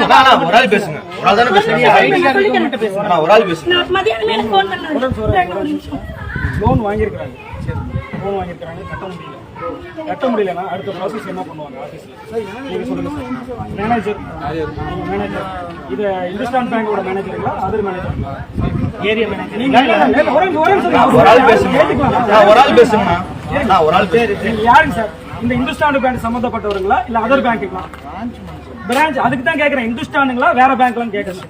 ஒரு ஆள் பேசுங்க. ஒரு ஆள் தானே பேசுறீங்க. அண்ணா, ஒரு ஆள் பேசுங்க நான் மதியானம் எனக்கு ஃபோன் பண்ணாங்க ஒரு நிமிஷம். லோன் வாங்கியிருக்கிறாங்க. சரி. லோன் வாங்கியிருக்கிறாங்க. கட்ட முடியல. கட்ட முடியலன்னா அடுத்த ப்ராசஸ் என்ன பண்ணுவாங்க ஆஃபீஸில் மேனேஜர் மேனேஜர் இது இந்துஸ்தான் பேங்கோட மேனேஜருங்களா அதர் மேனேஜருங்களா ஏரியா மேனேஜர் நீங்க ஒரு ஆள் பேசுங்க ஒரு ஆள் பேசுங்கண்ணா அண்ணா, ஒரு ஆள் பேசுங்க நீங்க யாருங்க சார்? இந்த இந்துஸ்தான் பேங்க் சம்பந்தப்பட்டவருங்களா? இல்ல அதர் பேங்க்குங்களா பிரான்ச் அதுக்கு தான் கேக்குறேன். இந்துஸ்தானுங்களா? வேற பேங்க்லாம் கேக்குறேன்.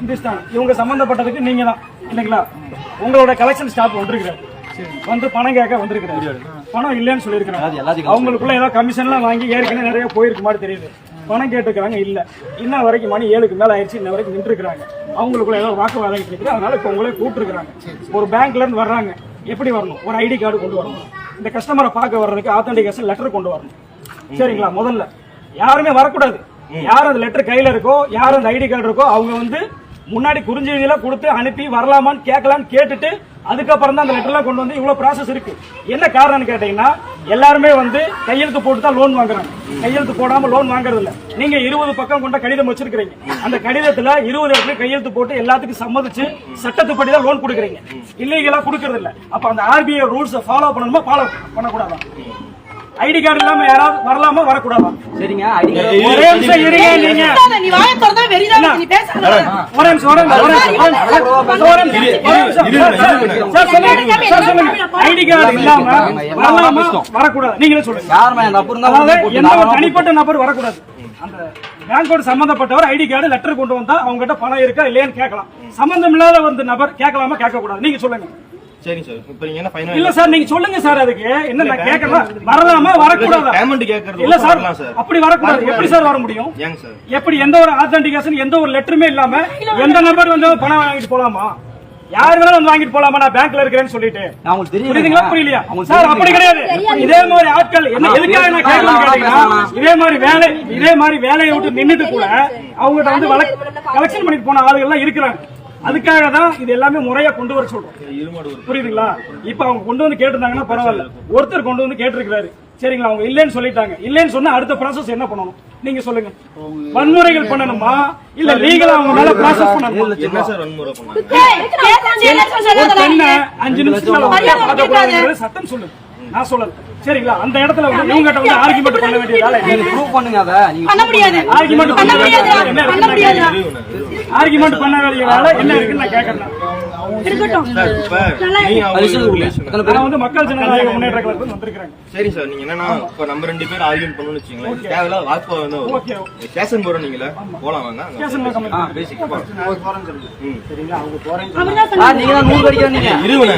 இந்துஸ்தான். இவங்க சம்பந்தப்பட்டதுக்கு நீங்க தான். இல்லைங்களா? உங்களோட கலெக்ஷன் ஸ்டாஃப் வந்திருக்கிறாரு. வந்து பணம் கேட்க வந்திருக்கிறாரு. பணம் இல்லைன்னு சொல்லியிருக்கிறாங்க. அவங்களுக்குள்ள ஏதோ கமிஷன்லாம் வாங்கி ஏற்கனவே நிறைய போயிருக்கு மாதிரி தெரியுது. பணம் கேட்டுக்கிறாங்க இல்ல. இன்ன வரைக்கும் மணி ஏழுக்கு மேல ஆயிடுச்சு இன்ன வரைக்கும் நின்றுக்கிறாங்க. அவங்களுக்குள்ள ஏதோ வாக்குவாதம் இருக்குது அதனால இப்போ உங்களே கூப்பிட்டுருக்காங்க ஒரு பேங்க்ல இருந்து வர்றாங்க. எப்படி வரணும்? ஒரு ஐடி கார்டு கொண்டு வரணும். இந்த கஸ்டமரை பார்க்க வர்றதுக்கு ஆத்தென்டிகேஷன் லெட்டர் கொண்டு வரணும். சரிங்களா? முதல்ல. யாருமே வரக்கூடாது. யார் அந்த லெட்டர் கையில இருக்கோ யார் அந்த ஐடி கார்டு இருக்கோ அவங்க வந்து முன்னாடி குறிஞ்செய்தியில கொடுத்து அனுப்பி வரலாமான்னு கேட்கலான்னு கேட்டுட்டு அதுக்கப்புறம் தான் அந்த லெட்டர்லாம் கொண்டு வந்து இவ்வளோ ப்ராசஸ் இருக்கு. என்ன காரணம்னு கேட்டீங்கன்னா எல்லாருமே வந்து கையெழுத்து போட்டு தான் லோன் வாங்குறாங்க. கையெழுத்து போடாமல் லோன் வாங்குறது இல்லை நீங்க இருபது பக்கம் கொண்ட கடிதம் வச்சிருக்கிறீங்க. அந்த கடிதத்துல இருபது இடத்துல கையெழுத்து போட்டு எல்லாத்துக்கும் சம்மதிச்சு சட்டத்துப்படி தான் லோன் கொடுக்குறீங்க இல்லீகலா கொடுக்கறது அப்போ அந்த ஆர்பிஐ ரூல்ஸை ஃபாலோ பண்ணணுமா ஃபாலோ பண்ணக்கூடாதான் ஐடி கார்டு இல்லாம யாராவது வரலாமா வரக்கூடாதா சரிங்க ஐடி ஒரே நிமிஷம் இருங்க நீங்க நீ வாயை திறந்தா வெறிதான் நீ பேசாத ஒரு நிமிஷம் ஒரு நிமிஷம் ஒரு நிமிஷம் ஒரு ஒரு ஒரு சார் சொல்லுங்க சார் சொல்லுங்க ஐடி கார்டு இல்லாம வரலாமா வரக்கூடாது நீங்களே சொல்லுங்க யாருமே அந்த அப்புறம் தான் எந்த ஒரு தனிப்பட்ட நபர் வரக்கூடாது அந்த பேங்கோட சம்பந்தப்பட்டவர் ஐடி கார்டு லெட்டர் கொண்டு வந்தா அவங்க கிட்ட பணம் இருக்கா இல்லையான்னு கேட்கலாம் சம்பந்தம் இல்லாத வந்து நபர் கேட்கலாமா கேட்க கூடாது நீங்க சொல்லுங்க சரிங்க சார். இப்போ நீங்க என்ன ஃபைனல் இல்ல சார் நீங்க சொல்லுங்க சார் அதுக்கு. என்ன நான் கேட்கலாம் வரலாமா? வரக்கூடாதா? பேமெண்ட் கேட்கறது இல்ல சார் அப்படி வரக்கூடாது. எப்படி சார் வர முடியும்? ஏங்க சார். எப்படி எந்த ஒரு ஆத்தென்டிகேஷன் எந்த ஒரு லெட்டருமே இல்லாம எந்த நபர் வந்து பணம் வாங்கிட்டு போலாமா? யார் வேணாலும் வந்து வாங்கிட்டு போலாமா? நான் பேங்க்ல இருக்கிறேன்னு சொல்லிட்டு. தெரியும். புரியுதுங்களா? புரியலையா? சார் அப்படி கிடையாது. இதே மாதிரி ஆட்கள் என்ன எதுக்காக நான் கேட்டீங்கன்னா இதே மாதிரி வேலை இதே மாதிரி வேலையை விட்டு நின்னுட்டு கூட அவங்ககிட்ட வந்து கலெக்ஷன் பண்ணிட்டு போன ஆளுகள் எல்லாம் இருக்கிறாங்க. அதுக்காக தான் இது எல்லாமே முறையா கொண்டு வர சொல்றோம் புரியுதுங்களா இப்ப அவங்க கொண்டு வந்து கேட்டிருந்தாங்கன்னா பரவாயில்ல ஒருத்தர் கொண்டு வந்து கேட்டிருக்கிறாரு சரிங்களா அவங்க இல்லைன்னு சொல்லிட்டாங்க இல்லைன்னு சொன்னா அடுத்த ப்ராசஸ் என்ன பண்ணணும் நீங்க சொல்லுங்க வன்முறைகள் பண்ணணுமா இல்ல லீகலா அவங்க மேல ப்ராசஸ் பண்ணணுமா அஞ்சு கூடாதுங்கிறது சட்டம் சொல்லுது நான் சொல்லல சரிங்களா? அந்த இடத்துல வந்து இவங்க கிட்ட வந்து ஆர்குமெண்ட் பண்ண வேண்டிய வேலை நீங்க ப்ரூவ் பண்ணுங்க அத. நீங்க பண்ண முடியாது. ஆர்குமெண்ட் பண்ண முடியாது. பண்ண முடியாது. ஆர்குமெண்ட் பண்ண வேண்டிய வேலை என்ன இருக்குன்னு நான் பேர் வந்து மக்கள் ஜனநாயக முன்னேற்ற சரி சார் நீங்க என்னன்னா இப்ப நம்ம ரெண்டு பேரும் ஆர்கியூமெண்ட் பண்ணணும்னு வச்சுங்களேன் தேவையில்லாத வாக்குவாதம் வந்து ஸ்டேஷன் போறோம் நீங்களா. போலாம் வாங்க. அங்க கேசன்ல கம்மி ஆ பேசிக் ம். அப்படிதான் ஆ நீங்க தான் நூறு அடிக்கிற நீங்க இருவனே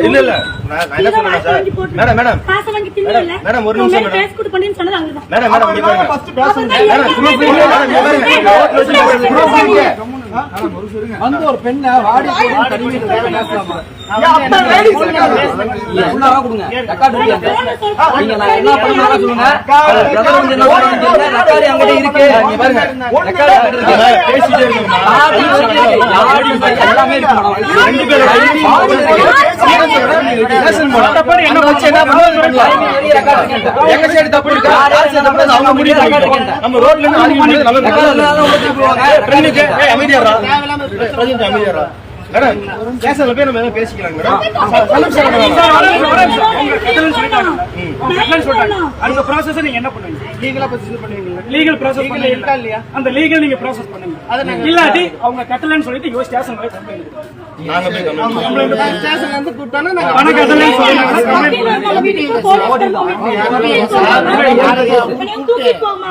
இல்ல இல்ல. மேடம் மேடம் காசை வாங்கி தின்னல மேடம், ஒரு நிமிஷம் மேடம். மேடம் மேடம் வந்து ஒரு பெண்ணை வாடி கொடுங்க என்ன பண்ணலாம் சொல்லுங்க இருக்கு எல்லாமே இருக்கு தப்பு இருக்கா? அவங்க முடிவு. நம்ம ரோட்ல இருந்து ஆர்கியூ அமைதியாரா பிரஜன் அமைதியாரா மேடம் ஸ்டேஷன்ல போய் நம்ம பேசிக்கலாம் மேடம் சார், ஒரு நிமிஷம், ஒரு நிமிஷம். உங்க கட்டளைன்னு சொல்லிட்டாங்க. உங்க கட்டளைன்னு சொல்லிட்டாங்க. அடுத்த process நீங்க என்ன பண்ணுவீங்க லீகல் ப்ராசஸ் பண்ணுவீங்க இல்லையா அந்த லீகல் நீங்க ப்ராசஸ் பண்ணுங்க இல்லாட்டி அவங்க கட்டலன்னு சொல்லிட்டு இவ ஸ்டேஷன் போய் கம்ப்ளைண்ட் நாங்க போய் கம்ப்ளைண்ட் பண கட்டலன்னு சொல்லிட்டாங்கன்னா complaint பண்ணுங்க. தூக்கி போமா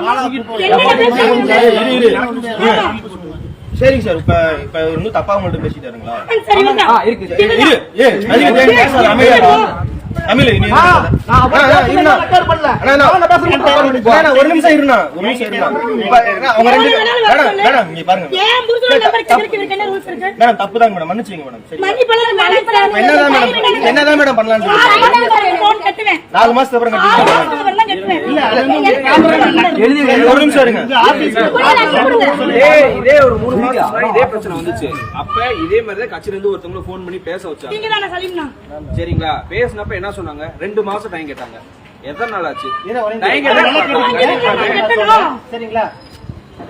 இரு, இரு. சரிங்க சார் இப்ப இப்ப இன்னும் தப்பா உங்கள்ட்ட பேசிட்டாருங்களா ஒரு நிமிஷம் இருண்ணா ஒரு நிமிஷம் அண்ணா, அவங்க ரெண்டு மேடம் மேடம் இங்க பாருங்க மேடம். தப்பு. தாங்க மேடம் மன்னிச்சுங்க மேடம். என்னதான் மேடம் என்னதான் மேடம் கட்டுவேன். நாலு மாசத்துக்கு அப்புறம் ஆறு கட்டிக்கலாம் மாசத்துக்கு வரலாம் கட்டுவேன் எழுதி ஒரு நிமிஷம் இருங்க இதே ஒரு மூணு மாசம் இதே பிரச்சனை வந்துச்சு அப்ப இதே மாதிரி தான் கட்சியில இருந்து ஒருத்தவங்க போன் பண்ணி பேச வச்சாங்க சரிங்களா பேசினப்ப என்ன சொன்னாங்க ரெண்டு மாசம் டைம் கேட்டாங்க எத்தனை நாள் ஆச்சு ஏன்னா ஒரு சரிங்களா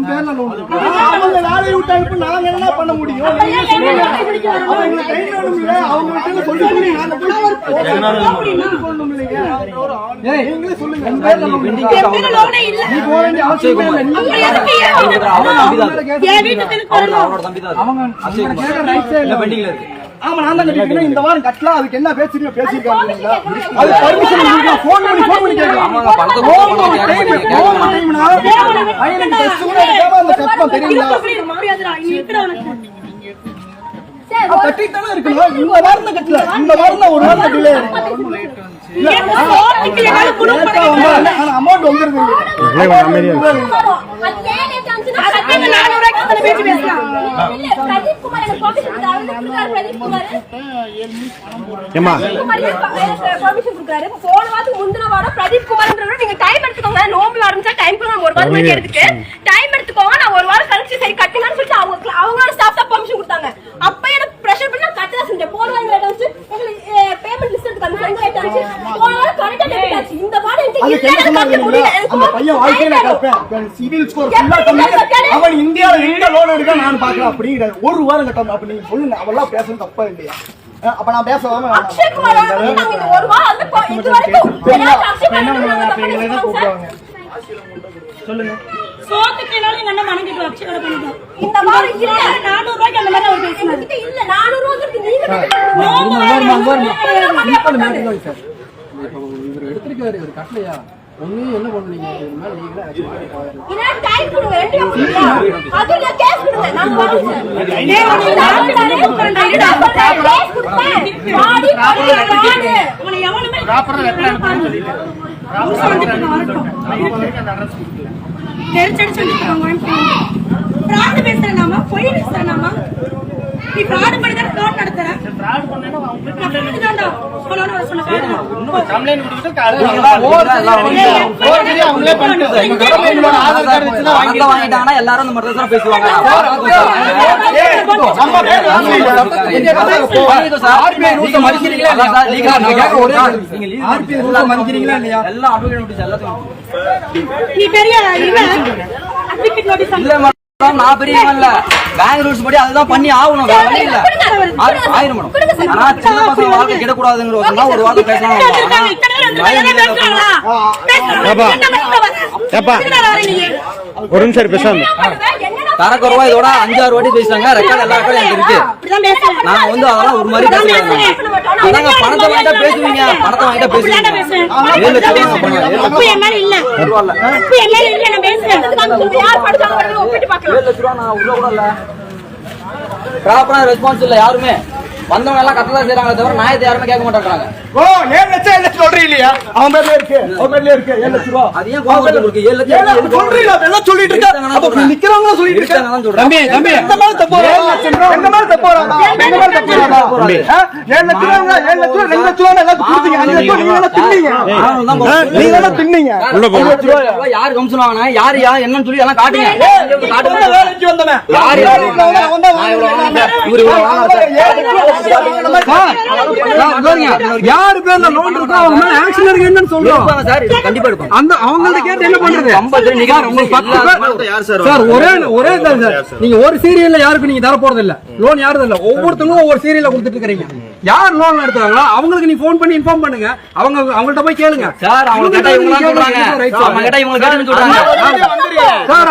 அவங்க வேலையை விட்டா இப்ப நாங்க என்ன பண்ண முடியும் அவங்க கை வேணும்ல சொல்லி நாங்க நீங்களே சொல்லுங்க என் பேர்ல இல்ல. தம்பி தான் பெண்டிங்ல இருக்கு ஆமா நான் தான் கட்டிக்கிறேன் இந்த வாரம் கட்டலாம். அதுக்கு என்ன பேசுறீங்க பேசிருக்காங்க அது பர்மிஷன் ஃபோன் பண்ணி ஃபோன் பண்ணி கேட்கலாம். பணத்தை கொடுத்து கேட்க மாட்டீங்க, கேட்க மாட்டீங்க. பையனுக்கு டெஸ்ட் கூட எடுக்காம அந்த கஷ்டம் தெரியுங்களா? இருக்க. முடியாது, முடியாதுடா. நீ இருக்கிற உனக்கு. கட்டிட்டு தானே இருக்கணும் இந்த வாரம் கட்டல இந்த வாரம் ஒரு வாரம் டிலே அமௌண்ட் வந்துருது நீங்க time எடுத்துக்கோங்க. நான் ஒரு வாரம் முன்னாடி எடுத்துட்டு, time எடுத்துக்கோங்க. நான் ஒரு வாரம் கழிச்சு சரி கட்டுங்கன்னு சொல்லிட்டு அவங்க அவங்களோட staff தான் கொடுத்தாங்க. அப்ப pressure பண்ணி நான் கட்டதான் செஞ்சேன். போன வாரம் late ஆச்சு. எங்களுக்கு, payment list எடுத்துக்காங்க. friend late ஆச்சு. போன வாரம் ஆ debit ஆச்சு. இந்த வாரம் எனக்கு என்ன கட்ட முடியல. அந்த பையன் வாழ்க்கையில. கற்பேன் சிவில் ஸ்கோர் ஃபுல்லா கம்மி அவன் இந்தியால எங்க லோன் எடுக்க நான் பாக்கலாம் அப்படிங்கிற ஒரு வாரம் கட்டணும் அப்ப நீங்க சொல்லுங்க அவெல்லாம் பேசுறது தப்பா இல்லையா அப்ப நான் பேசலாம அக்ஷய் குமார் ஒரு வாரம் இப்போ இது வரைக்கும் ஏதாவது சொல்லுங்க. சோத்துக்கு என்னால எங்க அண்ணன் மணங்கிட்டு வச்சு வேலை பண்ணிட்டோம். இந்த வாரம் இல்ல. நானூறு ரூபாய்க்கு அந்த மாதிரி அவர் பேசினாரு. இல்ல நானூறு ரூபா இருக்கு நீங்க. இவர் எடுத்திருக்காரு இவர் கட்டலையா? ஒண்ணு என்ன பண்ணுவீங்க இது மேல நீங்களே எடுத்து பாருங்க. என்ன டைம் வந்துட்டு வந்துருக்காங்க, பொய் பேசுறேனாமா? நீ fraud பண்ணி தானே மதிக்கிறீங்களா இல்லையா? எல்லாம் advocate notice எல்லாத்துக்கும் நீ பெரிய இல்ல நான் பெரிய இவன் இல்ல பேங்க் ரூல்ஸ் படி அதுதான் பண்ணி ஆகணும். வேற வழி இல்ல. ஆயிரும் மேடம் ஆனா சின்ன பசங்க வாழ்க்கை கெடக்கூடாதுங்கிற ஒரு ஒரு வார்த்தை பேசலாம்? ஒரு நிமிஷம் பேசாம. தரக்குறவா இதோட அஞ்சாறு வாட்டி பேசுறாங்க. ரெக்கார்ட் எல்லா ரெக்கார்டும் எனக்கு இருக்கு. நாங்க வந்து அதெல்லாம் ஒரு மாதிரி பேசுறேன். அதாங்க பணத்தை வாங்கிட்டா பேசுவீங்க. பணத்தை வாங்கிட்டா பேசுவீங்க. ஏழு லட்சம் ரூபா நான் ரூபா உள்ள கூட இல்ல. ப்ராப்பரா ரெஸ்பான்ஸ் இல்ல யாருமே. வந்தவங்க எல்லாம் கரெக்டா செய்றாங்களே தவிர நியாயத்தை யாருமே கேட்க மாட்டேங்கிறாங்க ஓ ஏழு லட்சம் ஏழு லட்சம் சொல்றீங்க இல்லையா அவன் பேர்ல இருக்கு அவன் பேர்ல இருக்கு ஏழு லட்சம் ரூபா அது ஏன் வருது உங்களுக்கு? ஏழு லட்சம் சொல்றீங்க அதெல்லாம் சொல்லிட்டு இருக்க அப்ப இப்ப நிக்கிறவங்க சொல்லிட்டு இருக்க இருக்காங்க. தம்பி தம்பி எந்த மாதிரி தப்பு? எந்த மாதிரி தப்பு? எந்த மாதிரி தப்பு யாரு வாங்கினா யா என்னன்னு சொல்லி எல்லாம் காட்டுங்க. பேர்ல லோன் இருக்கோ அவங்க மேல எடுங்க என்னன்னு சொல்றோம். சார் கண்டிப்பா எடுப்பாங்க. அந்த அவங்கள்ட்ட கேட்டு என்ன பண்றது? சார், ஒரே சார். நீங்க ஒரு சீரியல்ல யாருக்கு நீங்க தர போறது இல்ல லோன் யாரும் இல்ல. ஒவ்வொருத்தங்களும் ஒவ்வொரு சீரியல்ல கொடுத்துட்டு இருக்கீங்க யார் லோன் எடுத்தாங்களோ அவங்களுக்கு நீ ஃபோன் பண்ணி இன்ஃபார்ம் பண்ணுங்க. அவங்க அவங்கள்ட்ட போய் கேளுங்க. சார் அவங்க கேட்டா இவங்க தான் சொல்றாங்க. அவங்க கேட்டா இவங்க கேட்டுன்னு சொல்றாங்க. சார். சார்,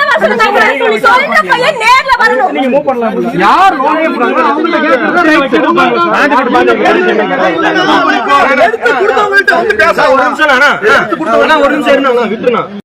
நான் சொல்ற பையன் நேர்ல வரணும். யார் லோன் எடுத்தாங்களோ அவங்கள்ட்ட கேட்கறது ரைட் எடுத்து கொடுத்தவங்கள்ட்ட வந்து பேச ஒரு நிமிஷம் ஒரு நிமிஷம் இருண்ணா, விட்டுருண்ணா.